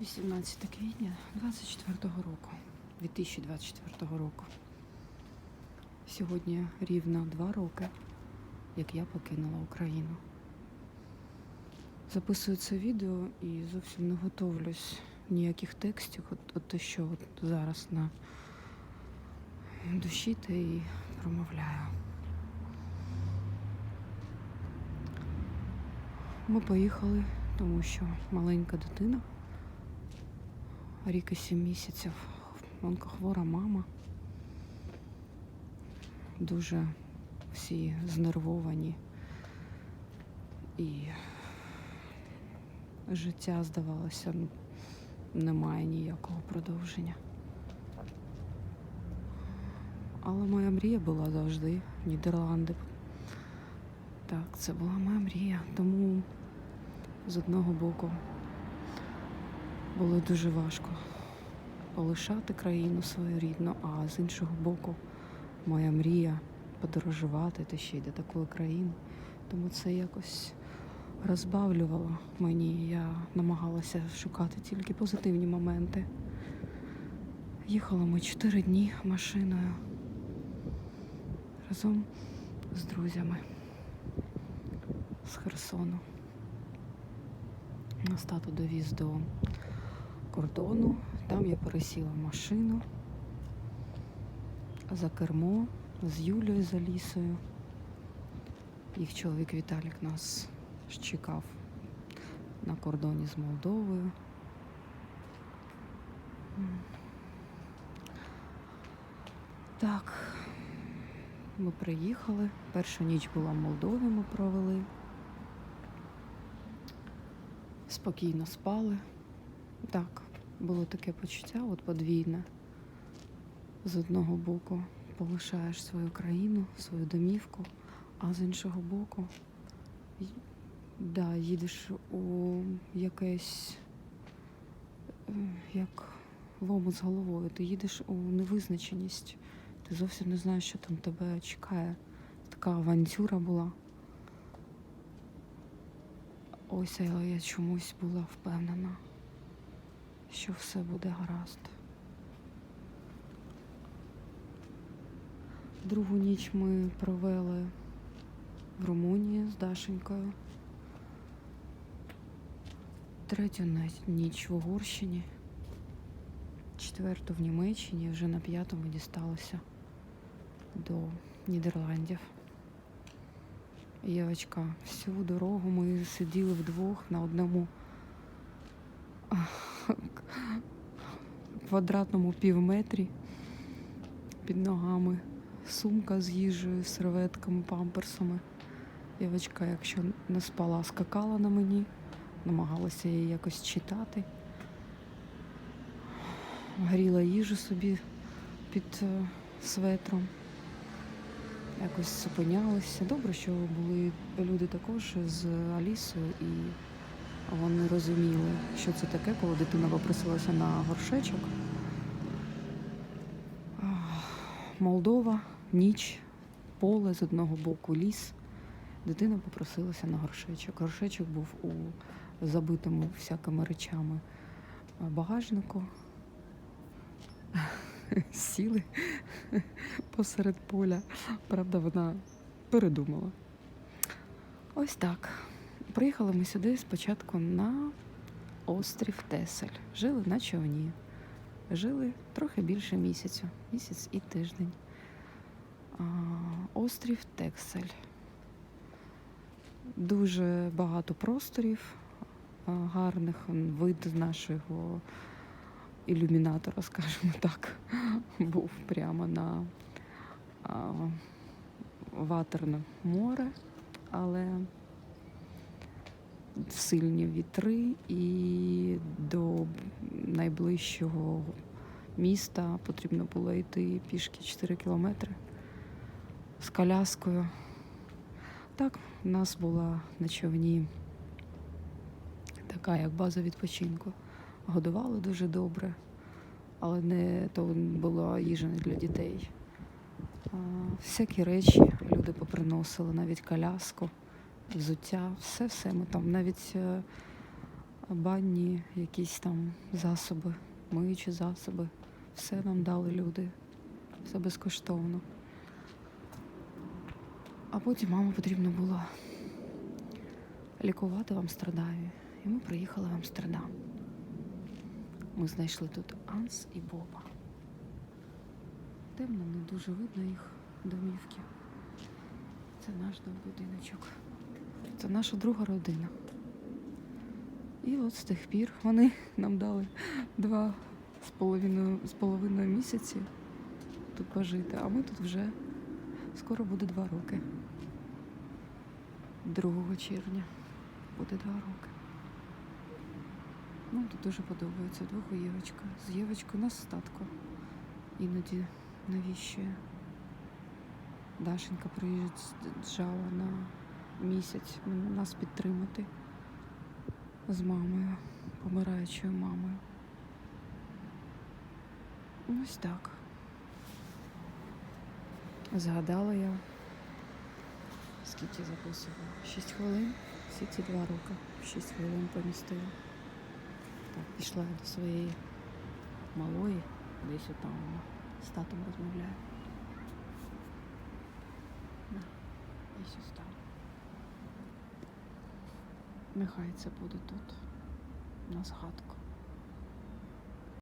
18 квітня 24 року, 2024 року. Сьогодні рівно два роки, як я покинула Україну. Записую це відео і зовсім не готовлюсь ніяких текстів, от, от те, що от зараз на душі, те і промовляю. Ми поїхали, тому що маленька дитина, рік і сім місяців, онкохвора мама. Дуже всі знервовані і життя, здавалося, ну, немає ніякого продовження. Але моя мрія була завжди Нідерланди. Так, це була моя мрія. Тому з одного боку було дуже важко полишати країну свою рідну, а з іншого боку, моя мрія подорожувати та ще й до такої країни. Тому це якось розбавлювало мені. Я намагалася шукати тільки позитивні моменти. Їхали ми чотири дні машиною разом з друзями з Херсону. Нас тато довіз до кордону. Там я пересіла машину за кермо з Юлією з Алісою. Їх чоловік Віталік нас чекав на кордоні з Молдовою. Так, ми приїхали. Першу ніч була в Молдові, ми провели. Спокійно спали. Так, було таке почуття, от подвійне. З одного боку полишаєш свою країну, свою домівку, а з іншого боку, да, їдеш у якесь е, як в омут з головою. Ти їдеш у невизначеність. Ти зовсім не знаєш, що там тебе чекає. Така авантюра була. Ось я чомусь була впевнена, що все буде гаразд. Другу ніч ми провели в Румунії з Дашенькою. Третю ніч в Угорщині. Четверту в Німеччині, вже на п'ятому дісталося до Нідерландів. Євочка, всю дорогу ми сиділи вдвох на одному квадратному півметрі під ногами. Сумка з їжею, серветками, памперсами. Євочка, якщо не спала, скакала на мені, намагалася її якось читати. Гріла їжу собі під е, светром якось зупинялися. Добре, що були люди також з Алісою, і вони розуміли, що це таке, коли дитина попросилася на горшечок. Молдова, ніч, поле з одного боку, ліс. Дитина попросилася на горшечок. Горшечок був у забитому всякими речами багажнику. Сіли посеред поля. Правда, вона передумала. Ось так. Приїхали ми сюди спочатку на острів Тесель. Жили на човні. Жили трохи більше місяцю, місяць і тиждень. А, острів Тексель. Дуже багато просторів гарних, вид нашого ілюмінатора, скажімо так, був прямо на ватерне море, але сильні вітри і до найближчого міста потрібно було йти пішки 4 кілометри з коляскою. Так, у нас була на човні така як база відпочинку. Годували дуже добре, але не то була їжа не для дітей. Всякі речі люди поприносили, навіть коляску, взуття, все-все. Ми там навіть е, банні, якісь там засоби, миючі засоби. Все нам дали люди. Все безкоштовно. А потім маму потрібно було лікувати в Амстердамі. І ми приїхали в Амстердам. Ми знайшли тут Анс і Боба. Темно, не дуже видно їх домівки. Це наш дом будиночок. Це наша друга родина. І от з тих пір вони нам дали два з половиною, з половиною місяці тут пожити, а ми тут вже скоро буде два роки. 2 червня буде два роки. Нам тут дуже подобається двох Євочка. З Євочкою нас статко. Іноді навіщує. Дашенька приїжджала на місяць нас підтримати з мамою, помираючою мамою. Ось так. Згадала я, скільки записувала? Шість хвилин. Всі ці два роки. Шість хвилин помістила. Так, пішла до своєї малої, десь отам з татом розмовляє. Да, ось там. Нехай це буде тут, на згадку.